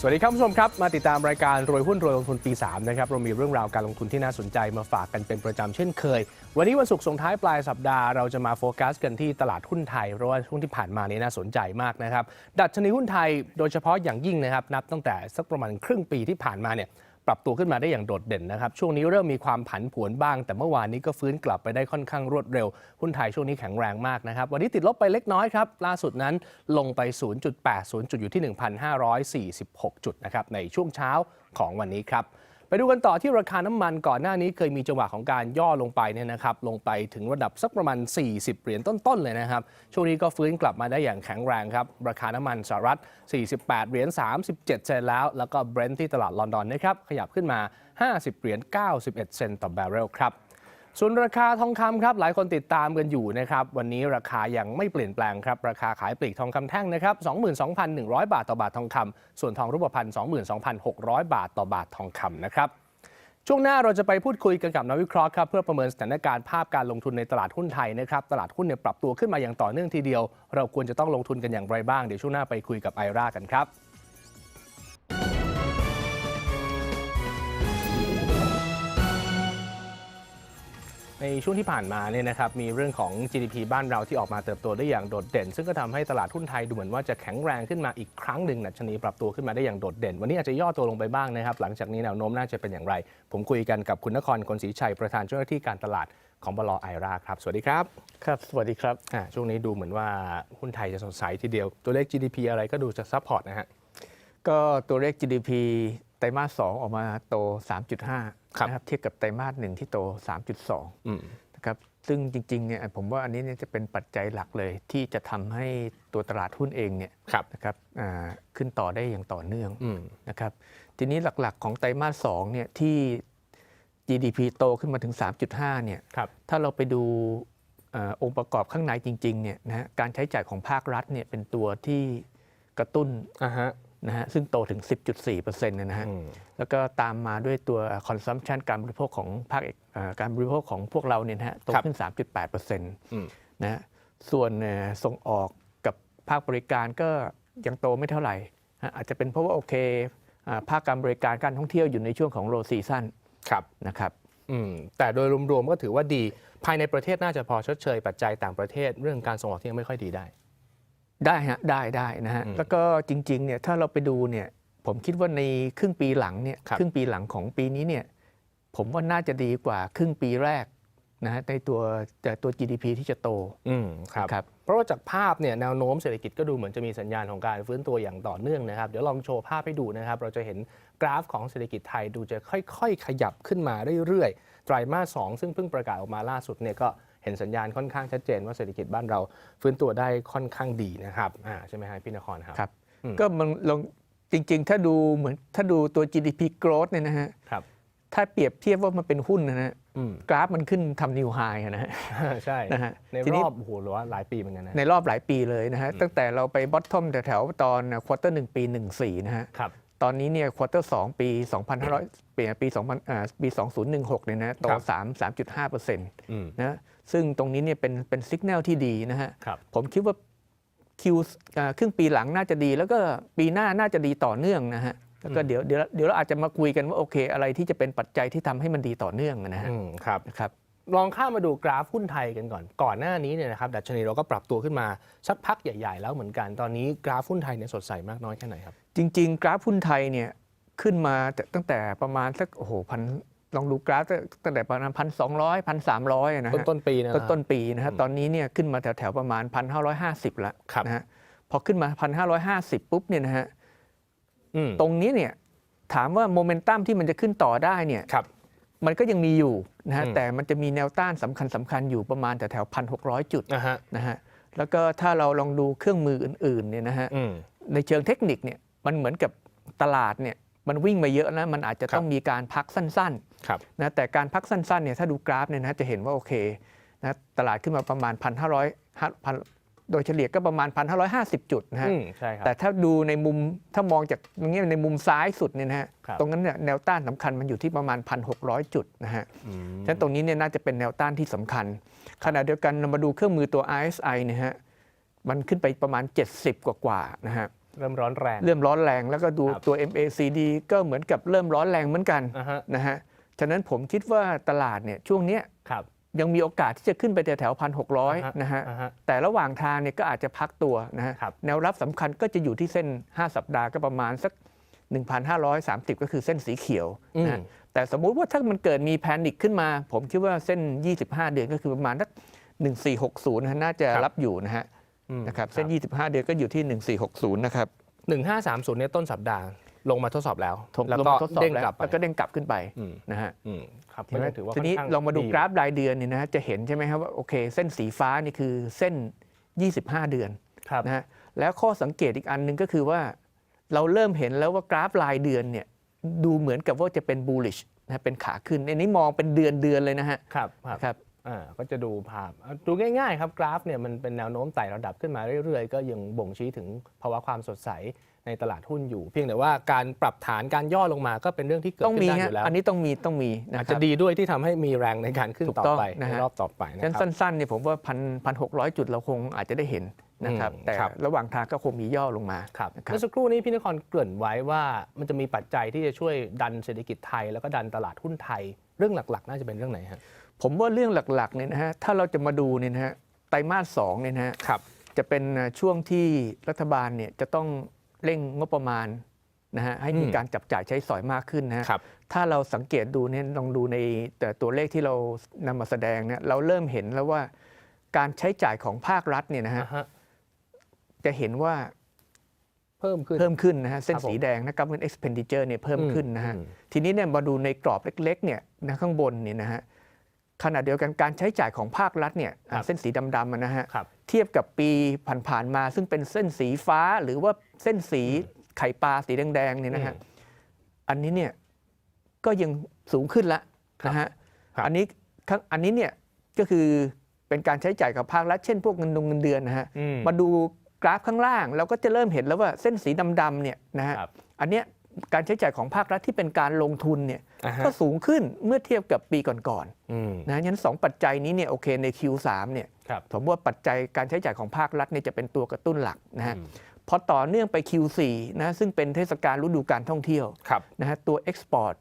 สวัสดีครับผู้ชมครับมาติดตามรายการรวยหุ้นรวยลงทุนปี3นะครับเรามีเรื่องราวการลงทุนที่น่าสนใจมาฝากกันเป็นประจำเช่นเคย วันนี้วันศุกร์ส่งท้ายปลายสัปดาห์เราจะมาโฟกัสกันที่ตลาดหุ้นไทย เพราะว่าช่วงที่ผ่านมานี้น่าสนใจมากนะครับดัชนีหุ้นไทยโดยเฉพาะอย่างยิ่งนะครับนับตั้งแต่สักประมาณครึ่งปีที่ผ่านมาเนี่ย ปรับตัวขึ้นมาได้อย่างโดดเด่นนะครับ ช่วงนี้เริ่มมีความผันผวนบ้าง แต่เมื่อวานนี้ก็ฟื้นกลับไปได้ค่อนข้างรวดเร็ว หุ้นไทยช่วงนี้แข็งแรงมากนะครับ วันนี้ติดลบไปเล็กน้อยครับ ล่าสุดนั้นลงไป 0.80 จุดอยู่ที่ 1,546 จุดนะครับในช่วงเช้าของวันนี้ครับ ไปดูกันต่อที่ราคาน้ำมันก่อนหน้านี้เคยมีจังหวะของการย่อลงไปเนี่ยนะครับลงไปถึงระดับสักประมาณ 40 เหรียญต้นๆเลยนะครับ ช่วงนี้ก็ฟื้นกลับมาได้อย่างแข็งแรงครับ ราคาน้ำมันสหรัฐ 48 เหรียญ 37 เซนแล้ว แล้วก็เบรนท์ที่ตลาดลอนดอนนะครับขยับขึ้นมา 50 เหรียญ 91 เซนต์ต่อแบเรลครับ ส่วนราคาทองคำครับหลายคนติดตามกันอยู่นะครับวันนี้ราคายังไม่เปลี่ยนแปลงครับราคาขายปลีกทองคำแท่งนะครับ22,100 บาทต่อบาททองคำส่วนทองรูปพรรณ22,600 บาทต่อบาททองคำนะครับช่วงหน้าเราจะไปพูดคุยกันกับนักวิเคราะห์ครับเพื่อประเมินสถานการณ์ภาพการลงทุนในตลาดหุ้นไทยนะครับตลาดหุ้นเนี่ยปรับตัวขึ้นมาอย่างต่อเนื่องทีเดียว เราควรจะต้องลงทุนกันอย่างไรบ้างเดี๋ยวช่วงหน้าไปคุยกับไอรากันครับ ในช่วงที่ผ่านมาเนี่ยนะครับมีเรื่องของ GDP บ้านเราที่ออกมาเติบโตได้อย่างโดดเด่น ซึ่งก็ทำให้ตลาดหุ้นไทยดูเหมือนว่าจะแข็งแรงขึ้นมาอีกครั้งหนึ่งดัชนีปรับตัวขึ้นมาได้อย่างโดดเด่น วันนี้อาจจะย่อตัวลงไปบ้างนะครับ หลังจากนี้แนวโน้มน่าจะเป็นอย่างไร ผมคุยกันกับคุณนครกลศรีชัยประธานเจ้าหน้าที่การตลาดของบลไอราครับ สวัสดีครับ ครับ สวัสดีครับอ่าช่วงนี้ดูเหมือนว่าหุ้นไทยจะสดใสทีเดียว ตัวเลข GDP อะไรก็ดูจะซัพพอร์ตนะฮะก็ตัวเลข GDP ไตรมาส2ออกมาโต 3.5ครับ นะครับเทียบกับไตรมาส1ที่โตอืม3.2นะครับซึ่งจริงๆเนี่ยผมว่าอันนี้เนี่ยจะเป็นปัจจัยหลักเลยที่จะทำให้ตัวตลาดหุ้นเองเนี่ยครับนะครับอ่าขึ้นต่อได้อย่างต่อเนื่องอืมนะครับทีนี้หลักๆของไตรมาส2เนี่ยที่ GDP โตขึ้นมาถึง 3.5เนี่ยครับถ้าเราไปดูเออองค์ประกอบข้างในจริงๆเนี่ยนะฮะการใช้จ่ายของภาครัฐเนี่ยเป็นตัวที่กระตุ้นอ่าฮะ นะฮะซึ่งโตถึง 10.4%นะฮะอืมแล้วก็ตามมาด้วยตัว consumption การบริโภคของภาคเอกเอ่อการบริโภคของพวกเราเนี่ยนะฮะโตขึ้น 3.8%นอืมะฮะส่วนเอ่อส่งออกกับภาคบริการก็ยังโตไม่เท่าไหร่ฮะอาจจะเป็นเพราะว่าโอเคอ่าภาคการบริการการท่องเที่ยวอยู่ในช่วงของ low season ครับนะครับอืมแต่โดยรวมๆก็ถือว่าดีภายในประเทศน่าจะพอชดเชยปัจจัยต่างประเทศ เรื่องการส่งออกที่ยังไม่ค่อยดีได้ ได้ฮะได้ได้นะฮะอืมแล้วก็จริงๆเนี่ยถ้าเราไปดูเนี่ยผมคิดว่าในครึ่งปีหลังเนี่ยครับครึ่งปีหลังของปีนี้เนี่ยผมว่าน่าจะดีกว่าครึ่งปีแรกนะฮะในตัวแต่ตัว GDP ที่จะโตอืมครับครับเพราะว่าจากภาพเนี่ยแนวโน้มเศรษฐกิจก็ดูเหมือนจะมีสัญญาณของการฟื้นตัวอย่างต่อเนื่องนะครับ เดี๋ยวลองโชว์ภาพให้ดูนะครับ เราจะเห็นกราฟของเศรษฐกิจไทยดูจะค่อย ๆ ขยับขึ้นมาเรื่อยๆ ไตรมาสสองซึ่งเพิ่งประกาศออกมาล่าสุดเนี่ยก็ เห็นสัญญาณค่อนข้างชัดเจนว่าเศรษฐกิจบ้านเราฟื้นตัวได้ค่อนข้างดีนะครับอ่าใช่ไหมฮะพี่นครครับครับอืมก็มันลองจริง ๆ ถ้าดูเหมือนถ้าดูตัว GDP growth เนี่ยนะฮะครับ ถ้าเปรียบเทียบว่ามันเป็นหุ้นนะฮะอืม กราฟมันขึ้นทำนิวไฮนะฮะ ใช่นะฮะในทีรนี้ อบโอ้โหหรือว่าหลายปีเหมือนกันนะในรอบหลายปีเลยนะฮะ ตั้งแต่เราไปบอททอมแถวๆตอนควอเตอร์หนึ่งปี 14 นะฮะ ครับ ตอนนี้เนี่ยควอเตอร์สปี2,500ปีปี2000อ่าปี 2016เนี่ยนะโตครับ3 3.5เปอร์เซ็นต์อืมนะซึ่งตรงนี้เนี่ยเป็นเป็นสัญญาณที่ดีนะฮะครับผมคิดว่าคิวอ่าครึ่งปีหลังน่าจะดี แล้วก็ปีหน้าน่าจะดีต่อเนื่องนะฮะแล้วก็เดี๋ยวเดี๋ยวเดี๋ยวเราอาจจะมาคุยกันว่าโอเค อะไรที่จะเป็นปัจจัยที่ทำให้มันดีต่อเนื่องนะฮะอืมครับนะครับ ลองข้ามมาดูกราฟหุ้นไทยกันก่อน ก่อนหน้านี้เนี่ยนะครับดัชนีเราก็ปรับตัวขึ้นมาสักพักใหญ่ ๆ แล้วเหมือนกัน ตอนนี้กราฟหุ้นไทยเนี่ยสดใสมากน้อยแค่ไหนครับ จริง ๆ กราฟหุ้นไทยเนี่ยขึ้นมาแต่ตั้งแต่ประมาณสักโอ้โหพันลองดูกราฟตั้งแต่ประมาณพันสองร้อยพันสามร้อยนะต้นฮะต้นปีนะต้นต้นปีนะฮะตอนนี้เนี่ยขึ้นมาแถวๆประมาณ1,550แล้วครับนะฮะพอขึ้นมา1,550ปุ๊บเนี่ยนะฮะอืมตรงนี้เนี่ยถามว่าโมเมนตัมที่มันจะขึ้นต่อได้เนี่ยครับ มันก็ยังมีอยู่นะฮะอืมแต่มันจะมีแนวต้านสำคัญสำคัญอยู่ประมาณแถวๆ1,600จุดนะฮะนะฮะแล้วก็ถ้าเราลองดูเครื่องมืออื่นๆเนี่ยนะฮะอืมในเชิงเทคนิคเนี่ยมันเหมือนกับตลาดเนี่ยมันวิ่งมาเยอะนะมันอาจจะต้องมีการพักสั้นๆครับนะแต่การพักสั้นๆเนี่ยถ้าดูกราฟเนี่ยนะจะเห็นว่าโอเคนะตลาดขึ้นมาประมาณ 1,500พัน โดยเฉลี่ยก็ประมาณ 1,550 จุดนะฮะอืมใช่ครับแต่ถ้าดูในมุมถ้ามองจากตรงนี้ในมุมซ้ายสุดเนี่ยนะฮะครับตรงนั้นเนี่ยแนวต้านสำคัญมันอยู่ที่ประมาณ 1,600 จุดนะฮะอืมฉะนั้นตรงนี้เนี่ยน่าจะเป็นแนวต้านที่สำคัญ ขณะเดียวกันเรามาดูเครื่องมือตัว RSI เนี่ยฮะมันขึ้นไปประมาณ 70 กว่าๆนะฮะเริ่มร้อนแรง เริ่มร้อนแรงแล้วก็ดูครับตัว MACD ก็เหมือนกับเริ่มร้อนแรงเหมือนกันอ่าฮะนะฮะฉะนั้นผมคิดว่าตลาดเนี่ยช่วงเนี้ยครับ ยังมีโอกาสที่จะขึ้นไปแถวๆพันหกร้อยอ่าฮะนะฮะอ่าฮะแต่ระหว่างทางเนี่ยก็อาจจะพักตัวนะฮะครับแนวรับสำคัญก็จะอยู่ที่เส้น 5 สัปดาห์ก็ประมาณสัก 1,530 ก็คือเส้นสีเขียวอืมนะฮะแต่สมมุติว่าถ้ามันเกิดมีแพนิคขึ้นมา ผมคิดว่าเส้น 25 เดือนก็คือประมาณสัก1460นะฮะน่าจะรับอยู่นะฮะอืมนะครับเส้น 25 เดือนก็อยู่ที่ 1460นะครับหนึ่งห้าสามศูนย์เนี่ยต้นสัปดาห์ ลงมาทดสอบแล้วผมแล้วลงก็มาทดสอบเด้งแล้วกลับไปแล้วก็เด้งกลับขึ้นไปอืมนะฮะอืมครับเห็นไหมก็ถือว่าทีนี้ค่อนข้ลองมาดูกราฟรายเดือนเนี่ยนะฮะจะเห็นใช่ไหมครับว่าโอเค เส้นสีฟ้านี่คือเส้น 25 เดือนครับนะฮะแล้วข้อสังเกตอีกอันหนึ่งก็คือว่า เราเริ่มเห็นแล้วว่ากราฟรายเดือนเนี่ยดูเหมือนกับว่าจะเป็น bullish นะเป็นขาขึ้นอันนี้มองเป็นเดือนเดือนๆเลยนะฮะครับครับครับ อ่าก็จะดูภาพอะดูง่ายๆครับกราฟเนี่ยมันเป็นแนวโน้มไต่ระดับขึ้นมาเรื่อยๆ ก็ยังบ่งชี้ถึงภาวะความสดใสในตลาดหุ้นอยู่ เพียงแต่ว่าการปรับฐานการย่อลงมาก็เป็นเรื่องที่เกิดต้องขึ้มีนได้อฮะยู่แล้วอันนี้ต้องมีต้องมีนะอาจคจะรับดีด้วยที่ทำให้มีแรงในการขึ้นถูกต่อต้องไปนะในฮะรอบต่อไปนะฉะนั้นครับสั้นๆเนี่ยผมว่าพันพันหกร้อยจุดเราคงอาจจะได้เห็นนะครับอืมแต่ครับระหว่างทางก็คงมีย่อลงมาครับนะครับเมื่อสักครู่นี้พี่นครเกริ่นไว้ว่ามันจะมีปัจจัยที่จะช่วยดันเศรษฐกิจไทย แล้วก็ดันตลาดหุ้นไทย เรื่องหลักๆ น่าจะเป็นเรื่องไหนฮะ ผมว่าเรื่องหลักๆเนี่ยนะฮะถ้าเราจะมาดูเนี่ยนะฮะไตรมาสสองเนี่ยนะฮะครับจะเป็นช่วงที่รัฐบาลเนี่ยจะต้องเร่งงบประมาณนะฮะให้มีอืมการจับจ่ายใช้สอยมากขึ้นนะฮะครับถ้าเราสังเกตดูเนี่ยลองดูในแต่ตัวเลขที่เรานำมาแสดงเนี่ยเราเริ่มเห็นแล้วว่าการใช้จ่ายของภาครัฐเนี่ยนะฮะอ่าฮะจะเห็นว่าเพิ่มขึ้นเพิ่มขึ้นนะฮะเส้นครับผมสีแดงนะ government expenditure เนี่ยเพิ่มขึ้นนะฮะอืมทีนี้เนี่ยมาดูในกรอบเล็กๆเนี่ยนะข้างบนเนี่ยนะฮะ ขณะเดียวกันการใช้จ่ายของภาครัฐเนี่ยอะครับเส้นสีดำๆอะนะฮะครับ เทียบกับปีผ่านๆมาซึ่งเป็นเส้นสีฟ้าหรือว่าเส้นสีไข่ปลาสีแดงๆเนี่ยนะฮะอันนี้เนี่ยก็ยังสูงขึ้นละนะฮะครับ อันนี้ข้างอันนี้เนี่ยก็คือเป็นการใช้จ่ายกับภาครัฐเช่นพวกเงินดงเงินเดือนนะฮะ อืม มาดูกราฟข้างล่างเราก็จะเริ่มเห็นแล้วว่าเส้นสีดำๆเนี่ยนะฮะครับ อันเนี้ย การใช้จ่ายของภาครัฐที่เป็นการลงทุนเนี่ยอ่าฮะก็สูงขึ้นเมื่อเทียบกับปีก่อนอืมๆนะฉะนั้นสองปัจจัยนี้เนี่ยโอเคใน Q3 เนี่ยครับผมว่าปัจจัยการใช้จ่ายของภาครัฐเนี่ยจะเป็นตัวกระตุ้นหลักนะฮะอืมพอต่อเนื่องไป Q4 นะซึ่งเป็นเทศกาลฤดูการท่องเที่ยวครับนะฮะตัว Export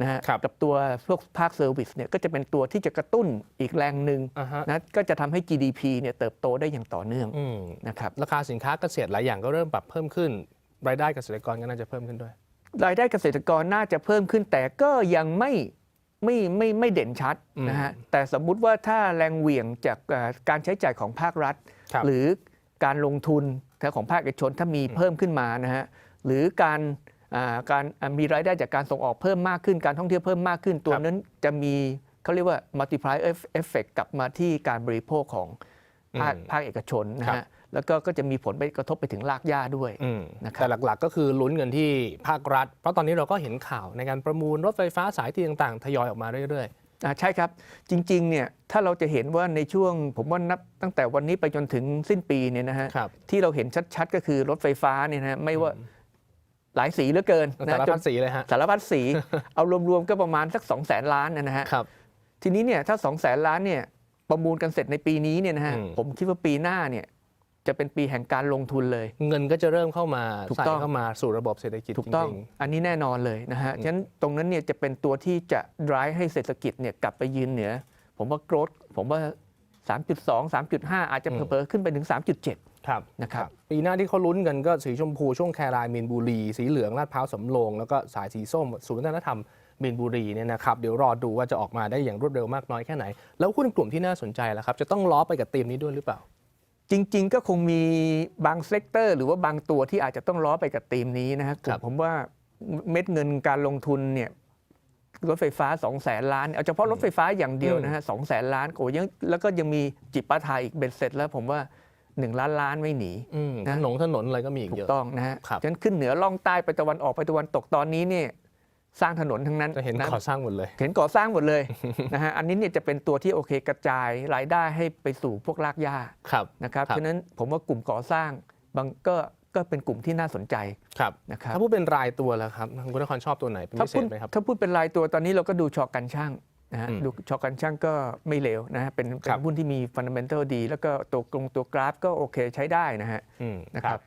นะฮะครับกับตัวพวกภาคเซอร์วิสเนี่ยก็จะเป็นตัวที่จะกระตุ้นอีกแรงหนึ่งอ่าฮะนะก็จะทำให้ GDP เนี่ยเติบโตได้อย่างต่อเนื่องอืมนะครับราคาสินค้าเกษตรหลายอย่างก็เริ่มปรับเพิ่มขึ้นรายได้เกษตรกรก็น่าจะเพิ่มขึ้นด้วย รายได้เกษตรกรน่าจะเพิ่มขึ้นแต่ก็ยังไม่ไม่ไม่ไม่เด่นชัดอืมนะฮะแต่สมมุติว่าถ้าแรงเหวี่ยงจากเอ่อการใช้จ่ายของภาครัฐครับหรือการลงทุนของภาคเอกชนถ้ามีเพิ่มขึ้นมานะฮะหรือการอ่าการอ่ามีรายได้จากการส่งออกเพิ่มมากขึ้นการท่องเที่ยวเพิ่มมากขึ้นตัวครับนั้นจะมีเขาเรียกว่า multiplier effect กลับมาที่การบริโภคของภาคอืมภาคเอกชนนะครัฮะบ แล้วก็ก็จะมีผลไปกระทบไปถึงรากหญ้าด้วยอืมนะครับแต่หลักๆ ก็คือลุ้นกันที่ภาครัฐ เพราะตอนนี้เราก็เห็นข่าวในการประมูลรถไฟฟ้าสายที่ต่างๆ ทยอยออกมาเรื่อยอ่าใช่ครับ จริงๆเนี่ยถ้าเราจะเห็นว่าในช่วง ผมว่านับตั้งแต่วันนี้ไปจนถึงสิ้นปีเนี่ยนะฮะๆครับที่เราเห็นชัดๆ ก็คือรถไฟฟ้าเนี่ยนะฮะไม่ว่าหลายสีเหลือเกินสารนะจพันดสีเลยฮะสารพัดสีเอารวมๆก็ประมาณสัก2 0 0แสนล้านนะฮะครับทีนี้เนี่ยถ้า2 0 0แสนล้านเนี่ยประมูลกันเสร็จในปีนี้เนี่ยนะฮะอืมผมคิดว่าปีหน้าเนี่ย จะเป็นปีแห่งการลงทุนเลย เงินก็จะเริ่มเข้ามาถูกใส่ต้อง เข้ามาสู่ระบบเศรษฐกิจถูกต้อง จริง อันนี้แน่นอนเลยนะฮะ ฉะนั้นตรงนั้นเนี่ยจะเป็นตัวที่จะ drive ให้เศรษฐกิจเนี่ยกลับไปยืนเหนือ ผมว่า growth ผมว่า 3.2 3.5 อาจจะอืม เผลอๆขึ้นไปถึง 3.7 ๆครับนะครับ ปีหน้าที่เขาลุ้นกันก็สีชมพูช่วงแครายมีนบุรี สีเหลืองลาดพร้าวสำโรงแล้วก็สายสีส้มศูนย์วัฒนธรรมมีนบุรีเนี่ยนะครับเดี๋ยวรอดูว่าจะออกมาได้อย่างรวดเร็วมากน้อยแค่ไหน แล้วหุ้นกลุ่มที่น่าสนใจล่ะครับจะต้องล้อไปกับธีมนี้ด้วยหรือเปล่า จริง ๆ ก็คงมีบางเซกเตอร์ หรือว่าบางตัวที่อาจจะต้องล้อไปกับธีมนี้นะฮะครับผมว่าเม็ดเงินการลงทุนเนี่ยรถไฟฟ้า 2 0 0แสนล้าน เอาเฉพาะรถไฟฟ้าอย่างเดียวนะฮะสองแสนล้านโอ้ยังแล้วก็ยังมีจิปาถาอีกเบ็ดเสร็จแล้วผมว่า 1 ล้านล้านไม่หนีอืมนะถนนถนนอะไรก็มีอีกถูเยกอะต้องนะฮะครับฉะนั้นขึ้นเหนือล่องใต้ไปตะวันออกไปตะวันตกตอนนี้เนี่ย สร้างถนนทั้งนั้นจะเห็นนะก่อสร้างหมดเลย เห็นก่อสร้างหมดเลยนะฮะอันนี้เนี่ยจะเป็นตัวที่โอเคกระจายรายได้ให้ไปสู่พวกรากหญ้าครับนะครับครับฉะนั้นผมว่ากลุ่มก่อสร้างบางก็ก็เป็นกลุ่มที่น่าสนใจครับนะครับถ้าพูดเป็นรายตัวแล้วครับคุณนครชอบตัวไหนเป็นถ้าพิเศพูดษไหมครับถ้าพูดเป็นรายตัวตอนนี้เราก็ดูชอกันช่างนะฮะอืมดูชอกันช่างก็ไม่เลวนะฮะเป็นเป็ครันบหุ้นที่มีฟันเดเมนทัลดี แล้วก็ตัวกรงตัวกราฟก็โอเคใช้ได้นะฮะอืมนะครับ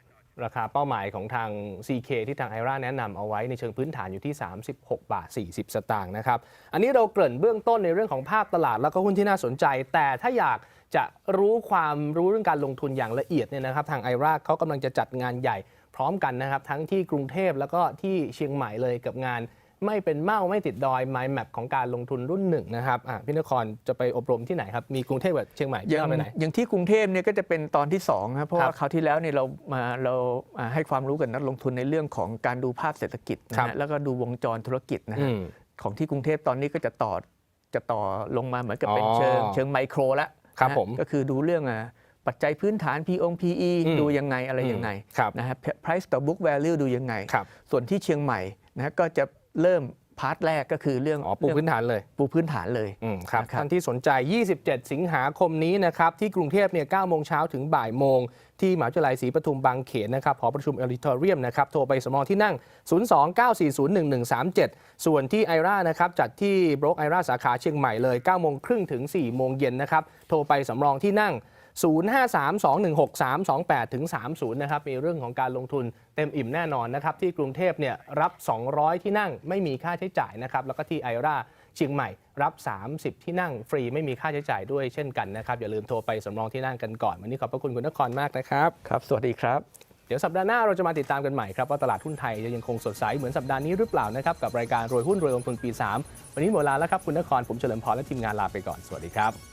ราคาเป้าหมายของทาง CK ที่ทางไอร่าแนะนำเอาไว้ในเชิงพื้นฐานอยู่ที่ 36 บาท 40 สตางค์นะครับ อันนี้เราเกริ่นเบื้องต้นในเรื่องของภาพตลาดแล้วก็หุ้นที่น่าสนใจ แต่ถ้าอยากจะรู้ความรู้เรื่องการลงทุนอย่างละเอียดเนี่ยนะครับทางไอราเขากำลังจะจัดงานใหญ่พร้อมกันนะครับ ทั้งที่กรุงเทพแล้วก็ที่เชียงใหม่เลยกับงาน ไม่เป็นเมาไม่ติดดอย Mind Map ของการลงทุนรุ่นหนึ่งนะครับอะพี่นครจะไปอบรมที่ไหนครับ มีกรุงเทพกับเชียงใหม่อจะย่างไปไหน อย่างที่กรุงเทพเนี่ยก็จะเป็นตอนที่2ครับเพราะครับว่าคราวที่แล้วเนี่ยเรามาเราอ่าให้ความรู้กับนักลงทุนในเรื่องของการดูภาพเศรษฐกิจนะครับฮะแล้วก็ดูวงจรธุรกิจนะอืฮะม ของที่กรุงเทพตอนนี้ก็จะต่อจะต่อลงมาเหมือนกับเป็นอ๋อเชิงเชิงไมโครแล้วครับนะฮะผมก็คือดูเรื่องอะปัจจัยพื้นฐาน P อง PE อืม ดูยังไงอะไรยังไงครับนะฮะ price ต่อ book value ดูยังไง ครับ ส่วนที่เชียงใหม่นะฮะก็จะ เริ่มพาร์ทแรกก็คือเรื่องอ๋อปูพื้นฐานเลย ปูพื้นฐานเลยอืมครับนะครับท่านที่สนใจ 27 สิงหาคมนี้นะครับ ที่กรุงเทพเนี่ย9โมงเช้าถึงบ่ายโมง ที่มหาวิทยาลัยศรีปทุมบางเขนนะครับหอประชุมเอลิทอเรียมนะครับ โทรไปสมอที่นั่ง 029401137 ส่วนที่ไอรานะครับ จัดที่บรกไอราสาขาเชียงใหม่เลย9โมงครึ่งถึง4โมงเย็นนะครับ โทรไปสำรองที่นั่ง 0532163328ถึง30 นะครับ มีเรื่องของการลงทุนเต็มอิ่มแน่นอนนะครับ ที่กรุงเทพเนี่ยรับ 200 ที่นั่งไม่มีค่าใช้จ่ายนะครับ แล้วก็ที่ไอราเชียงใหม่รับ 30 ที่นั่งฟรีไม่มีค่าใช้จ่ายด้วยเช่นกันนะครับ อย่าลืมโทรไปสำรองที่นั่งกันก่อน วันนี้ขอบพระคุณคุณนครมากนะครับ ครับ สวัสดีครับ เดี๋ยวสัปดาห์หน้าเราจะมาติดตามกันใหม่ครับ ว่าตลาดหุ้นไทยจะยังคงสดใสเหมือนสัปดาห์นี้หรือเปล่านะครับ กับรายการรวยหุ้นรวยลงทุนปี 3 วันนี้หมดเวลาแล้วครับคุณนครผมเฉลิมพรและทีมงานลาไปก่อนสวัสดีครับ